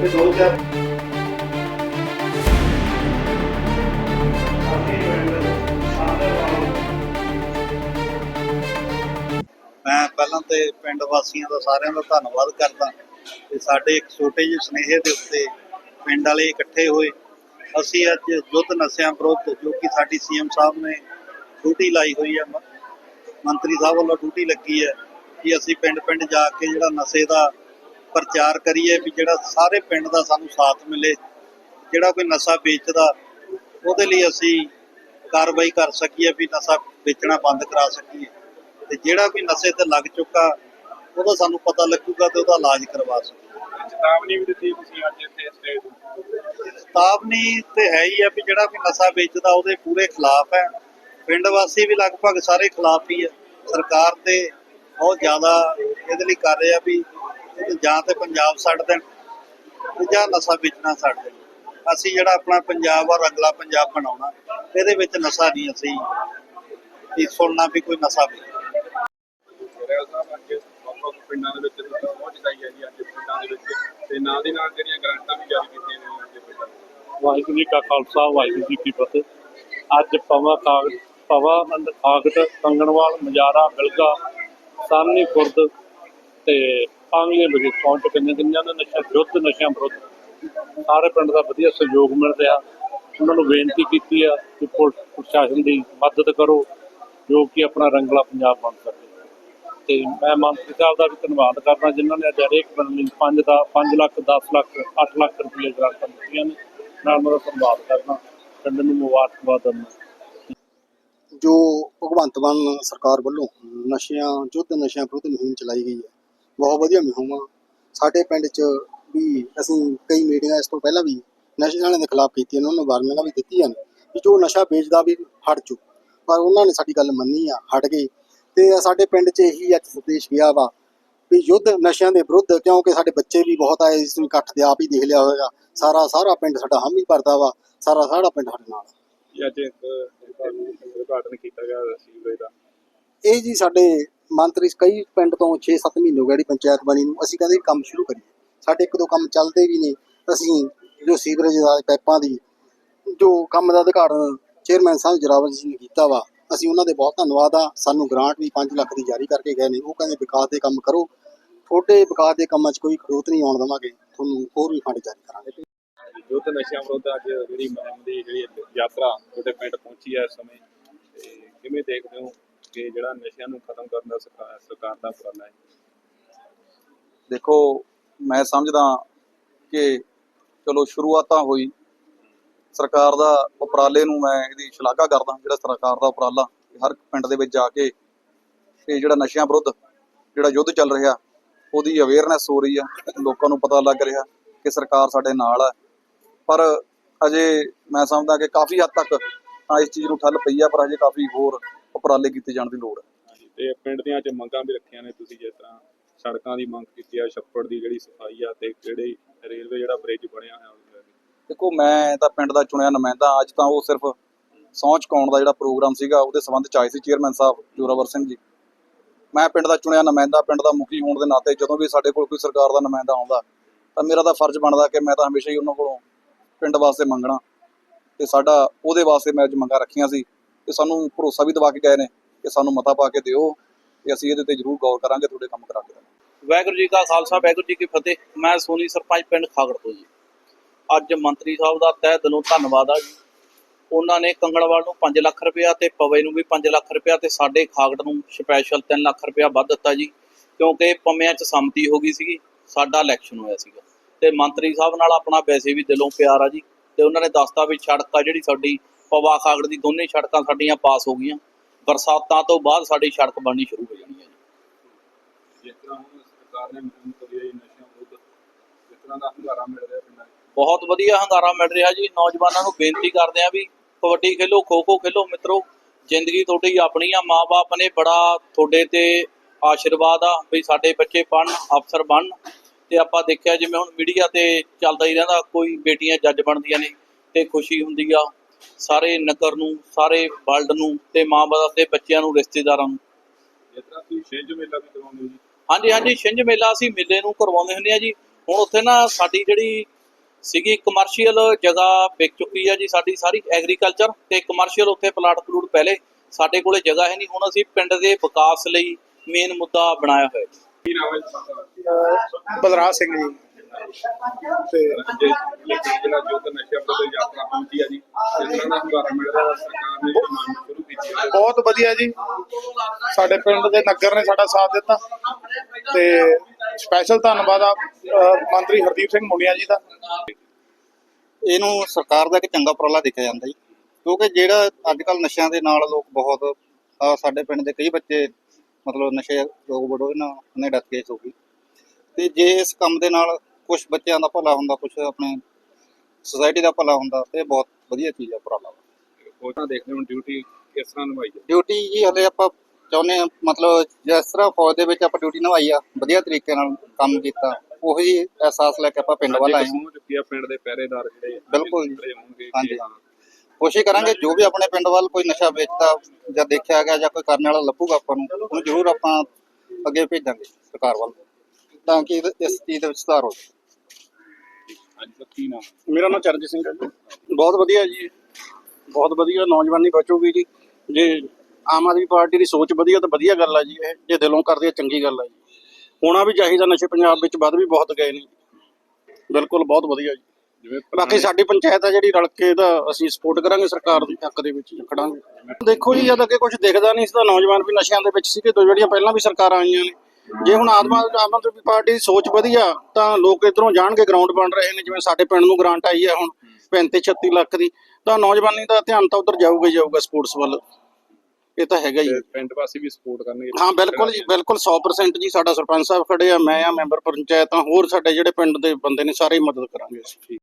ਤੇ ਦੋ ਚਾਰ ਮੈਂ ਪਹਿਲਾਂ ਤੇ ਪਿੰਡ ਵਾਸੀਆਂ ਦਾ ਸਾਰਿਆਂ ਦਾ ਧੰਨਵਾਦ ਕਰਦਾ ਤੇ ਸਾਡੇ ਇੱਕ ਛੋਟੇ ਜਿਹੇ ਸੁਨੇਹੇ ਦੇ ਉੱਤੇ ਪਿੰਡ ਵਾਲੇ ਇਕੱਠੇ ਹੋਏ। ਅਸੀਂ ਅੱਜ ਯੁੱਧ ਨਸ਼ਿਆਂ ਵਿਰੁੱਧ, ਜੋ ਕਿ ਸਾਡੀ ਸੀਐਮ ਸਾਹਿਬ ਨੇ ਡਿਊਟੀ ਲਾਈ ਹੋਈ ਹੈ ਮੰਤਰੀ ਸਾਹਿਬ ਵੱਲੋਂ ਡਿਊਟੀ ਲੱਗੀ ਹੈ ਕਿ ਅਸੀਂ ਪਿੰਡ-ਪਿੰਡ ਜਾ ਕੇ ਜਿਹੜਾ ਨਸ਼ੇ ਦਾ ਪ੍ਰਚਾਰ ਕਰੀਏ ਵੀ ਜਿਹੜਾ ਸਾਰੇ ਪਿੰਡ ਦਾ ਸਾਨੂੰ ਸਾਥ ਮਿਲੇ ਜਿਹੜਾ ਕੋਈ ਨਸ਼ਾ ਵੇਚਦਾ ਉਹਦੇ ਲਈ ਅਸੀਂ ਕਾਰਵਾਈ ਕਰ ਸਕੀਏ ਵੀ ਨਸ਼ਾ ਵੇਚਣਾ ਬੰਦ ਕਰਾ ਸਕੀਏ। ਤੇ ਜਿਹੜਾ ਕੋਈ ਨਸ਼ੇ ਤੇ ਲੱਗ ਚੁੱਕਾ ਉਹਦਾ ਸਾਨੂੰ ਪਤਾ ਲੱਗੂਗਾ ਤੇ ਉਹਦਾ ਇਲਾਜ ਕਰਵਾ ਸਕੀਏ। ਚੇਤਾਵਨੀ ਵੀ ਦਿੱਤੀ ਤੁਸੀਂ ਅੱਜ ਇੱਥੇ ਸਟੇਜ ਤੋਂ ਚੇਤਾਵਨੀ ਤੇ ਹੈ ਹੀ ਹੈ ਵੀ ਜਿਹੜਾ ਕੋਈ ਨਸ਼ਾ ਵੇਚਦਾ ਉਹਦੇ ਪੂਰੇ ਖਿਲਾਫ ਹੈ। ਪਿੰਡ ਵਾਸੀ ਵੀ ਲਗਭਗ ਸਾਰੇ ਖਿਲਾਫ ਹੀ ਹੈ ਸਰਕਾਰ ਤੇ ਬਹੁਤ ਜ਼ਿਆਦਾ ਇਹਦੇ ਲਈ ਕਰ ਰਹੇ ਆ ਵੀ ਇਹ ਜਾਂ ਤੇ ਪੰਜਾਬ ਛੱਡ ਦੇਣ ਜਾਂ ਨਸ਼ਾ ਵੇਚਣਾ ਛੱਡ ਦੇਣ। ਅਸੀਂ ਜਿਹੜਾ ਆਪਣਾ ਪੰਜਾਬ ਔਰ ਅਗਲਾ ਪੰਜਾਬ ਬਣਾਉਣਾ ਇਹਦੇ ਵਿੱਚ ਨਸ਼ਾ ਨਹੀਂ ਅਸੀਂ ਵੀ ਸੁਣਨਾ ਵੀ ਕੋਈ ਨਸ਼ਾ ਵੇਚ ਰੈਲ ਸਾਹਿਬ ਅੱਜ ਵੱਖ-ਵੱਖ ਪਿੰਡਾਂ ਦੇ ਵਿੱਚ ਤੁਸੀਂ ਪਹੁੰਚ ਗਈ ਹੈ ਜੀ ਅੱਜ ਪਿੰਡਾਂ ਦੇ ਵਿੱਚ। ਤੇ ਨਾਲ ਦੀ ਨਾਲ ਜਿਹੜੀਆਂ ਗ੍ਰਾਂਟਾਂ ਵੀ ਜਾਰੀ ਕੀਤੀਆਂ ਗਈਆਂ ਅੱਜ ਪਿੰਡਾਂ ਵਿੱਚ। ਵਾਹਿਗੁਰੂ ਜੀ ਕਾ ਖਾਲਸਾ ਵਾਹਿਗੁਰੂ ਜੀ ਕੀ ਫਤਿਹ। ਅੱਜ ਪਵਾ ਕਾਗਜ਼ ਪਵਾ ਮੰਦ ਕਾਗਜ਼ ਕੰਗਣਵਾਲ ਮਜਾਰਾ ਬਿਲਗਾ ਸਾਹਮਣੇ ਖੁਰਦ ਤੇ ਪਾਂਗਲੇ ਵਿਖੇ ਪਹੁੰਚ ਕੇ ਨੇ ਜਿਨ੍ਹਾਂ ਨੇ ਨਸ਼ਾ ਵਿਰੁੱਧ, ਨਸ਼ਿਆਂ ਵਿਰੁੱਧ ਸਾਰੇ ਪਿੰਡ ਦਾ ਵਧੀਆ ਸਹਿਯੋਗ ਮਿਲ ਰਿਹਾ। ਉਹਨਾਂ ਨੂੰ ਬੇਨਤੀ ਕੀਤੀ ਆ ਕਿ ਪੁਲਿਸ ਪ੍ਰਸ਼ਾਸਨ ਦੀ ਮਦਦ ਕਰੋ, ਜੋ ਕਿ ਆਪਣਾ ਰੰਗਲਾ ਪੰਜਾਬ ਬਣ ਸਕੇ। ਤੇ ਮੈਂ ਮੰਤਰੀ ਸਾਹਿਬ ਦਾ ਵੀ ਧੰਨਵਾਦ ਕਰਦਾ, ਜਿਨ੍ਹਾਂ ਨੇ ਅੱਜ ਹਰੇਕ ਪਿੰਡ ਲਈ 5 ਦਾ 5 ਲੱਖ 10 ਲੱਖ 8 ਲੱਖ ਰੁਪਏ ਗ੍ਰਾਂਟਾਂ ਦਿੱਤੀਆਂ ਨੇ। ਨਾਲ ਮੈਂ ਉਹਦਾ ਧੰਨਵਾਦ ਕਰਦਾ। ਪਿੰਡ ਨੂੰ ਮੁਬਾਰਕਬਾਦ ਦਿੰਦਾ। ਜੋ ਭਗਵੰਤ ਮਾਨ ਸਰਕਾਰ ਵੱਲੋਂ ਨਸ਼ਿਆਂ ਯੁੱਧ ਨਸ਼ਿਆਂ ਵਿਰੁੱਧ ਮੁਹਿੰਮ ਚਲਾਈ ਗਈ ਹੈ। ਬਹੁਤ ਵਧੀਆ ਮੁਹਿੰਮ ਆ। ਸਾਡੇ ਪਿੰਡ 'ਚ ਵੀ ਅਸੀਂ ਕਈ ਮੀਟਿੰਗਾਂ ਇਸ ਤੋਂ ਪਹਿਲਾਂ ਵੀ ਨਸ਼ੇ ਵਾਲਿਆਂ ਦੇ ਖਿਲਾਫ ਕੀਤੀਆਂ ਉਹਨਾਂ ਨੂੰ ਵਾਰਨਿੰਗਾਂ ਵੀ ਦਿੱਤੀਆਂ ਨੇ ਵੀ ਜੋ ਨਸ਼ਾ ਵੇਚਦਾ ਵੀ ਹਟ ਚੁੱਕ ਪਰ ਉਹਨਾਂ ਨੇ ਸਾਡੀ ਗੱਲ ਮੰਨੀ ਆ, ਹਟ ਗਏ। ਤੇ ਸਾਡੇ ਪਿੰਡ 'ਚ ਇਹੀ ਅੱਜ ਸੰਦੇਸ਼ ਗਿਆ ਵਾ ਵੀ ਯੁੱਧ ਨਸ਼ਿਆਂ ਦੇ ਵਿਰੁੱਧ ਕਿਉਂਕਿ ਸਾਡੇ ਬੱਚੇ ਵੀ ਬਹੁਤ ਆਏ ਇਸ ਨੂੰ ਇਕੱਠ ਦੇ ਆਪ ਹੀ ਦੇਖ ਲਿਆ ਹੋਵੇਗਾ ਸਾਰਾ ਸਾਰਾ ਪਿੰਡ ਸਾਡਾ ਹਾਮੀ ਭਰਦਾ ਵਾ। ਸਾਰਾ ਸਾਰਾ ਪਿੰਡ ਸਾਡੇ ਨਾਲ ਜੀ ਅੱਜ ਉਦਘਾਟਨ ਕੀਤਾ ਗਿਆ ਸੀਵਰੇਜ ਦਾ? ਇਹ ਜੀ ਸਾਡੇ ਮੰਤਰੀ ਕਈ ਪਿੰਡ ਤੋਂ 6-7 ਮਹੀਨੇ ਹੋ ਗਏ ਜਿਹੜੀ ਪੰਚਾਇਤ ਬਣੀ ਨੂੰ। ਅਸੀਂ ਕਹਿੰਦੇ ਕੰਮ ਸ਼ੁਰੂ ਕਰੀਏ। ਸਾਡੇ ਇੱਕ ਦੋ ਕੰਮ ਚੱਲਦੇ ਵੀ ਨੇ। ਅਸੀਂ ਜੋ ਸੀਵਰੇਜ ਦਾ ਪਾਈਪਾਂ ਦੀ ਜੋ ਕੰਮ ਦਾ ਉਦਘਾਟਨ ਚੇਅਰਮੈਨ ਸਾਹਿਬ ਜਰਾਵਰ ਜੀ ਨੇ ਕੀਤਾ ਵਾ, ਅਸੀਂ ਉਹਨਾਂ ਦੇ ਬਹੁਤ ਧੰਨਵਾਦ ਆ। ਸਾਨੂੰ ਗ੍ਰਾਂਟ ਵੀ 5 ਲੱਖ ਦੀ ਜਾਰੀ ਕਰਕੇ ਗਏ ਨੇ। ਉਹ ਕਹਿੰਦੇ ਵਿਕਾਸ ਦੇ ਕੰਮ ਕਰੋ। ਛੋਟੇ ਵਿਕਾਸ ਦੇ ਕੰਮਾਂ 'ਚ ਕੋਈ ਖੜੋਤ ਨਹੀਂ ਆਉਣ ਦੇਵਾਂਗੇ। ਤੁਹਾਨੂੰ ਹੋਰ ਵੀ ਫੰਡ ਜਾਰੀ ਕਰਾਂਗੇ। ਯੁੱਧ ਨਸ਼ਿਆਂ ਵਿਰੁੱਧ ਅੱਜ ਜਿਹੜੀ ਮੁਹਿੰਮ ਦੀ ਜਿਹੜੀ ਯਾਤਰਾ ਤੁਹਾਡੇ ਪਿੰਡ ਪਹੁੰਚੀ ਹੈ ਇਸ ਸਮੇਂ, ਤੇ ਕਿਵੇਂ ਦੇਖਦੇ ਹੋ ਕਿ ਜਿਹੜਾ ਨਸ਼ਿਆਂ ਨੂੰ ਖਤਮ ਕਰਨ ਦਾ ਸਰਕਾਰ ਸਰਕਾਰ ਦਾ ਉਪਰਾਲਾ ਹੈ? ਦੇਖੋ, ਮੈਂ ਸਮਝਦਾ ਕਿ ਚਲੋ ਸ਼ੁਰੂਆਤ ਤਾਂ ਹੋਈ। ਸਰਕਾਰ ਦਾ ਉਪਰਾਲੇ ਨੂੰ ਮੈਂ ਇਹਦੀ ਸ਼ਲਾਘਾ ਕਰਦਾ, ਜਿਹੜਾ ਸਰਕਾਰ ਦਾ ਉਪਰਾਲਾ ਹਰ ਪਿੰਡ ਦੇ ਵਿੱਚ ਜਾ ਕੇ ਇਹ ਜਿਹੜਾ ਨਸ਼ਿਆਂ ਵਿਰੁੱਧ ਜਿਹੜਾ ਯੁੱਧ ਚੱਲ ਰਿਹਾ, ਉਹਦੀ ਅਵੇਅਰਨੈਸ ਹੋ ਰਹੀ ਆ, ਲੋਕਾਂ ਨੂੰ ਪਤਾ ਲੱਗ ਰਿਹਾ ਕਿ ਸਰਕਾਰ ਸਾਡੇ ਨਾਲ ਹੈ ਪਰ ਅਜੇ ਮੈਂ ਸਮਝਦਾ ਕਿ ਕਾਫੀ ਹੱਦ ਤੱਕ ਇਸ ਚੀਜ਼ ਨੂੰ ਠੱਲ ਪਈ ਆ ਪਰ ਅਜੇ ਕਾਫੀ ਹੋਰ ਉਪਰਾਲੇ ਕੀਤੇ ਜਾਣ ਦੀ ਲੋੜ ਹੈ ਤੇ ਪਿੰਡ ਦੀਆਂ ਚ ਮੰਗਾਂ ਵੀ ਰੱਖੀਆਂ ਨੇ ਤੁਸੀਂ ਜਿਸ ਤਰ੍ਹਾਂ ਸੜਕਾਂ ਦੀ ਮੰਗ ਕੀਤੀ ਆ ਛੱਪੜ ਦੀ ਜਿਹੜੀ ਸਫ਼ਾਈ ਆ ਤੇ ਕਿਹੜੇ ਰੇਲਵੇ ਜਿਹੜਾ ਬ੍ਰਿਜ ਬਣਿਆ ਹੋਇਆ। ਦੇਖੋ ਮੈਂ ਤਾਂ ਪਿੰਡ ਦਾ ਚੁਣਿਆ ਨੁਮਾਇੰਦਾ ਅੱਜ ਤਾਂ ਉਹ ਸਿਰਫ ਸਹੁੰ ਚੁਕਾਉਣ ਦਾ ਜਿਹੜਾ ਪ੍ਰੋਗਰਾਮ ਸੀਗਾ ਉਹਦੇ ਸੰਬੰਧ ਚ ਆਏ ਸੀ ਚੇਅਰਮੈਨ ਸਾਹਿਬ ਜੋਰਾਵਰ ਸਿੰਘ ਜੀ ਮੈਂ ਪਿੰਡ ਦਾ ਚੁਣਿਆ ਨੁਮਾਇੰਦਾ ਪਿੰਡ ਦਾ ਮੁਖੀ ਹੋਣ ਦੇ ਨਾਤੇ ਜਦੋਂ ਵੀ ਸਾਡੇ ਕੋਲ ਕੋਈ ਸਰਕਾਰ ਦਾ ਨੁਮਾਇੰਦਾ ਆਉਂਦਾ ਤਾਂ ਮੇਰਾ ਤਾਂ ਫਰਜ਼ ਬਣਦਾ ਕਿ ਮੈਂ ਤਾਂ ਹਮੇਸ਼ਾ ਹੀ ਉਹਨਾਂ ਕੋਲੋਂ ਪਿੰਡ ਵਾਸਤੇ ਮੰਗਣਾ ਤੇ ਸਾਡਾ ਉਹਦੇ ਵਾਸਤੇ ਮੈਂ ਅੱਜ ਮੰਗਾਂ ਰੱਖੀਆਂ ਸੀ ਤੇ ਸਾਨੂੰ ਭਰੋਸਾ ਵੀ ਦਿਵਾ ਕੇ ਗਏ ਨੇ ਕਿ ਸਾਨੂੰ ਮਤਾ ਪਾ ਕੇ ਦਿਓ ਤੇ ਅਸੀਂ ਇਹਦੇ ਤੇ ਜ਼ਰੂਰ ਗੌਰ ਕਰਾਂਗੇ, ਤੁਹਾਡੇ ਕੰਮ ਕਰਾ ਕੇ ਵਾਹਿਗੁਰੂ ਜੀ ਕਾ ਖਾਲਸਾ, ਵਾਹਿਗੁਰੂ ਜੀ ਕੀ ਫਤਿਹ। ਮੈਂ ਸੋਨੀ ਸਰਪੰਚ ਪਿੰਡ ਖਾਗੜ ਤੋਂ ਜੀ। ਅੱਜ ਮੰਤਰੀ ਸਾਹਿਬ ਦਾ ਤਹਿ ਦਿਲੋਂ ਧੰਨਵਾਦ ਆ ਜੀ। ਉਹਨਾਂ ਨੇ ਕੰਗੜਵਾਲ ਨੂੰ 5 ਲੱਖ ਰੁਪਇਆ ਤੇ ਪਵੇ ਨੂੰ ਵੀ 5 ਲੱਖ ਰੁਪਇਆ ਤੇ ਸਾਡੇ ਖਾਗੜ ਨੂੰ ਸਪੈਸ਼ਲ 3 ਲੱਖ ਰੁਪਇਆ ਵੱਧ ਦਿੱਤਾ ਜੀ। ਕਿਉਂਕਿ ਪੰਮਿਆਂ 'ਚ ਸੰਮਤੀ ਹੋ ਗਈ ਸੀਗੀ, ਸਾਡਾ ਇਲੈਕਸ਼ਨ ਹੋਇਆ ਸੀਗਾ। ਤੇ ਮੰਤਰੀ ਸਾਹਿਬ ਨਾਲ ਆਪਣਾ ਵੈਸੇ ਵੀ ਦਿਲੋਂ ਪਿਆਰ ਆ ਜੀ ਤੇ ਉਹਨਾਂ ਨੇ ਦੱਸਤਾ ਵੀ ਸੜਕ ਆ ਜਿਹੜੀ ਸਾਡੀ ਪਵਾ ਖਾਗੜ ਦੀ ਦੋਨੇ ਸੜਕਾਂ ਸਾਡੀਆਂ ਪਾਸ ਹੋ ਗਈਆਂ। ਬਰਸਾਤਾਂ ਤੋਂ ਬਾਅਦ ਸਾਡੀ ਸੜਕ ਬਣਨੀ ਸ਼ੁਰੂ ਹੋ ਜਾਣੀ ਹੈ ਜੀ। ਜਿਸ ਤਰ੍ਹਾਂ ਹੁਣ ਸਰਕਾਰ ਨੇ ਮੁਹਿੰਮ ਕਰੀ ਹੈ ਜੀ ਨਸ਼ਿਆਂ ਵਿਰੁੱਧ ਜਿਸ ਤਰ੍ਹਾਂ ਦਾ ਹੰਗਾਰਾ ਮਿਲ ਰਿਹਾ ਪਿੰਡਾਂ 'ਚ ਬਹੁਤ ਵਧੀਆ ਹੰਗਾਰਾ ਮਿਲ ਰਿਹਾ ਜੀ। ਨੌਜਵਾਨਾਂ ਨੂੰ ਬੇਨਤੀ ਕਰਦੇ ਆ ਵੀ ਕਬੱਡੀ ਖੇਲੋ ਖੋ ਖੋ ਖੇਲੋ ਮਿੱਤਰੋ ਜ਼ਿੰਦਗੀ ਤੁਹਾਡੀ ਆਪਣੀ ਆ ਮਾਪੇ ਨੇ ਬੜਾ ਤੁਹਾਡੇ ਤੇ ਆਸ਼ੀਰਵਾਦ ਆ ਵੀ ਸਾਡੇ ਬੱਚੇ ਪੜ੍ਹਨ ਅਫਸਰ ਬਣਨ। ਤੇ ਆਪਾਂ ਦੇਖਿਆ ਜਿਵੇਂ ਹੁਣ ਮੀਡੀਆ ਤੇ ਚੱਲਦਾ ਹੀ ਰਹਿੰਦਾ ਕੋਈ ਬੇਟੀਆਂ ਜੱਜ ਬਣਦੀਆਂ ਨੇ ਤੇ ਖੁਸ਼ੀ ਹੁੰਦੀ ਆ। ਸਾਰੇ ਨਗਰ ਨੂੰ ਸਾਰੇ ਵਰਲਡ ਨੂੰ ਤੇ ਮਾਂ-ਬਾਪ ਦੇ ਬੱਚਿਆਂ ਨੂੰ ਰਿਸ਼ਤੇਦਾਰਾਂ ਨੂੰ। ਜਿਸ ਤਰ੍ਹਾਂ ਤੁਸੀਂ ਛਿੰਝ ਮੇਲਾ ਵੀ ਕਰਵਾਉਂਦੇ ਹੋ ਜੀ? ਹਾਂਜੀ ਹਾਂਜੀ ਛਿੰਝ ਮੇਲਾ ਅਸੀਂ ਮੇਲੇ ਨੂੰ ਕਰਵਾਉਂਦੇ ਹੁੰਦੇ ਆ ਜੀ। ਹੁਣ ਉੱਥੇ ਨਾ ਸਾਡੀ ਜਿਹੜੀ ਸੀਗੀ ਕਮਰਸ਼ੀਅਲ ਜਗ੍ਹਾ ਵਿਕ ਚੁੱਕੀ ਆ ਜੀ ਸਾਡੀ ਸਾਰੀ ਐਗਰੀਕਲਚਰ ਤੇ ਕਮਰਸ਼ੀਅਲ ਉੱਥੇ ਪਲਾਟ ਪਲੂਟ ਪਹਿਲੇ ਸਾਡੇ ਕੋਲੇ ਜਗ੍ਹਾ ਹੈ ਨਹੀਂ। ਹੁਣ ਅਸੀਂ ਪਿੰਡ ਦੇ ਵਿਕਾਸ ਲਈ ਮੇਨ ਮੁੱਦਾ ਬਣਾਇਆ ਹੋਇਆ ਹੈ ਬਲਰਾਜ ਸਿੰਘ ਜੀ। ਤੇ ਅੱਜ ਇਹ ਜਿਹੜਾ ਜੋਤ ਨਸ਼ਿਆਂ ਵਿਰੁੱਧ ਯਾਤਰਾ ਪਹੁੰਚੀ ਆ ਜੀ। ਇਸ ਤਰ੍ਹਾਂ ਦਾ ਹੁੰਗਾਰਾ ਮਿਲ ਰਿਹਾ ਸਰਕਾਰ ਨੇ ਜਿਹੜੀ ਮੰਗ ਸ਼ੁਰੂ ਕੀਤੀ ਹੈ ਬਹੁਤ ਵਧੀਆ ਜੀ। ਸਾਡੇ ਪਿੰਡ ਦੇ ਨਗਰ ਨੇ ਸਾਡਾ ਸਾਥ ਦਿੱਤਾ। ਤੇ ਸਪੈਸ਼ਲ ਧੰਨਵਾਦ ਆ ਮੰਤਰੀ ਹਰਦੀਪ ਸਿੰਘ ਮੁੰਡਿਆ ਜੀ ਦਾ। ਇਹਨੂੰ ਸਰਕਾਰ ਦਾ ਇੱਕ ਚੰਗਾ ਉਪਰਾਲਾ ਦੇਖਿਆ ਜਾਂਦਾ ਜੀ। ਕਿਉਂਕਿ ਜਿਹੜਾ ਅੱਜ ਕੱਲ ਨਸ਼ਿਆਂ ਦੇ ਨਾਲ ਲੋਕ ਬਹੁਤ ਸਾਡੇ ਪਿੰਡ ਦੇ ਕਈ ਬੱਚੇ ਮਤਲਬ ਨਸ਼ੇ ਲੋਕ ਬੜੋ ਇਹਨਾਂ ਨੇ ਡੱਕ ਕੇ ਹੋ ਗਈ। ਤੇ ਜੇ ਇਸ ਕੰਮ ਦੇ ਨਾਲ ਕੁਝ ਬੱਚਿਆਂ ਦਾ ਭਲਾ ਹੁੰਦਾ ਕੁਝ ਆਪਣੇ ਸੋਸਾਇਟੀ ਦਾ ਭਲਾ ਹੁੰਦਾ ਤੇ ਬਹੁਤ ਵਧੀਆ ਚੀਜ਼ ਆ ਉਪਰਾਲਾ ਉਹ ਤਾਂ ਦੇਖਦੇ ਹੋ ਡਿਊਟੀ ਕਿਸ ਤਰ੍ਹਾਂ ਨਿਭਾਈ ਹੈ ਡਿਊਟੀ ਜੀ ਹਲੇ ਆਪਾਂ ਚਾਹੁੰਦੇ ਹਾਂ ਮਤਲਬ ਜਿਸ ਤਰ੍ਹਾਂ ਫੌਜ ਦੇ ਵਿੱਚ ਆਪਾਂ ਡਿਊਟੀ ਨਿਭਾਈ ਆ ਵਧੀਆ ਤਰੀਕੇ ਨਾਲ ਕੰਮ ਕੀਤਾ ਉਹੀ ਅਹਿਸਾਸ ਲੈ ਕੇ ਆਪਾਂ ਪਿੰਡ ਵੱਲ ਆਏ ਹਾਂ। ਚੁੱਕੀ ਆ ਪਿੰਡ ਦੇ ਪਹਿਰੇਦਾਰ ਜਿਹੜੇ ਬਿਲਕੁਲ ਜੀ। ਹਾਂਜੀ। ਕੋਸ਼ਿਸ਼ ਕਰਾਂਗੇ ਜੋ ਵੀ ਆਪਣੇ ਪਿੰਡ ਵੱਲ ਕੋਈ ਨਸ਼ਾ ਵੇਚਦਾ ਜਾਂ ਦੇਖਿਆ ਗਿਆ ਜਾਂ ਕੋਈ ਕਰਨ ਵਾਲਾ ਲੱਭੂਗਾ ਆਪਾਂ ਨੂੰ, ਉਹਨੂੰ ਜ਼ਰੂਰ ਆਪਾਂ ਅੱਗੇ ਭੇਜਾਂਗੇ ਸਰਕਾਰ ਵੱਲ। ਤਾਂ ਕਿ ਇਸ ਚੀਜ਼ ਦੇ ਵਿੱਚ ਸੁਧਾਰ ਹੋ ਜਾਵੇ। ਮੇਰਾ ਨਾਮ ਚਰਨਜੀਤ ਸਿੰਘ ਹੈ ਜੀ। ਬਹੁਤ ਵਧੀਆ ਜੀ। ਬਹੁਤ ਵਧੀਆ ਨੌਜਵਾਨੀ ਬਚੂਗੀ ਜੀ। ਜੇ ਆਮ ਆਦਮੀ ਪਾਰਟੀ ਦੀ ਸੋਚ ਵਧੀਆ ਤਾਂ ਵਧੀਆ ਗੱਲ ਆ ਜੀ ਇਹ। ਜੇ ਦਿਲੋਂ ਕਰਦੇ ਆ, ਚੰਗੀ ਗੱਲ ਆ ਜੀ। ਹੋਣਾ ਵੀ ਚਾਹੀਦਾ। ਨਸ਼ੇ ਪੰਜਾਬ ਵਿੱਚ ਵੱਧ ਵੀ ਬਹੁਤ ਗਏ ਨੇ। ਬਿਲਕੁਲ ਬਹੁਤ ਵਧੀਆ ਜੀ। ਬਾਕੀ ਸਾਡੀ ਪੰਚਾਇਤ ਆ ਜਿਹੜੀ ਰਲ ਕੇ ਇਹਦਾ ਅਸੀਂ ਸਪੋਰਟ ਕਰਾਂਗੇ ਸਰਕਾਰ ਦੇ ਹੱਕ ਦੇ ਵਿੱਚ ਖੜਾਂਗੇ ਦੇਖੋ ਜੀ ਜਦ ਅੱਗੇ ਕੁਝ ਦਿਖਦਾ ਨਹੀਂ ਸੀ ਤਾਂ ਨੌਜਵਾਨ ਵੀ ਨਸ਼ਿਆਂ ਦੇ ਵਿੱਚ ਸੀਗੇ ਤੋਂ ਜਿਹੜੀਆਂ ਪਹਿਲਾਂ ਵੀ ਸਰਕਾਰਾਂ ਆਈਆਂ ਨੇ। ਜੇ ਹੁਣ ਆਦਮ ਆਮ ਆਦਮੀ ਪਾਰਟੀ ਦੀ ਸੋਚ ਵਧੀਆ ਤਾਂ ਲੋਕ ਇਧਰੋਂ ਜਾਣਗੇ ਗਰਾਊਂਡ ਬਣ ਰਹੇ ਨੇ ਜਿਵੇਂ ਸਾਡੇ ਪਿੰਡ ਨੂੰ ਗ੍ਰਾਂਟ ਆਈ ਹੈ ਹੁਣ 35 36 ਲੱਖ ਦੀ ਤਾਂ ਨੌਜਵਾਨੀ ਦਾ ਧਿਆਨ ਤਾਂ ਉਧਰ ਜਾਊਗਾ ਹੀ ਜਾਊਗਾ ਸਪੋਰਟਸ ਵੱਲ। ਇਹ ਤਾਂ ਹੈਗਾ ਹੀ। ਪਿੰਡ ਵਾਸੀ ਵੀ ਸਪੋਰਟ ਕਰਨਗੇ। ਹਾਂ ਬਿਲਕੁਲ ਜੀ ਬਿਲਕੁਲ 100% ਜੀ ਸਾਡਾ ਸਰਪੰਚ ਸਾਹਿਬ ਖੜੇ ਆ ਮੈਂ ਆ ਮੈਂਬਰ ਪੰਚਾਇਤ ਆ ਹੋਰ ਸਾਡੇ ਜਿਹੜੇ ਪਿੰਡ ਦੇ ਬੰਦੇ ਨੇ ਸਾਰੇ ਮਦਦ ਕਰਾਂਗੇ ਅਸੀਂ।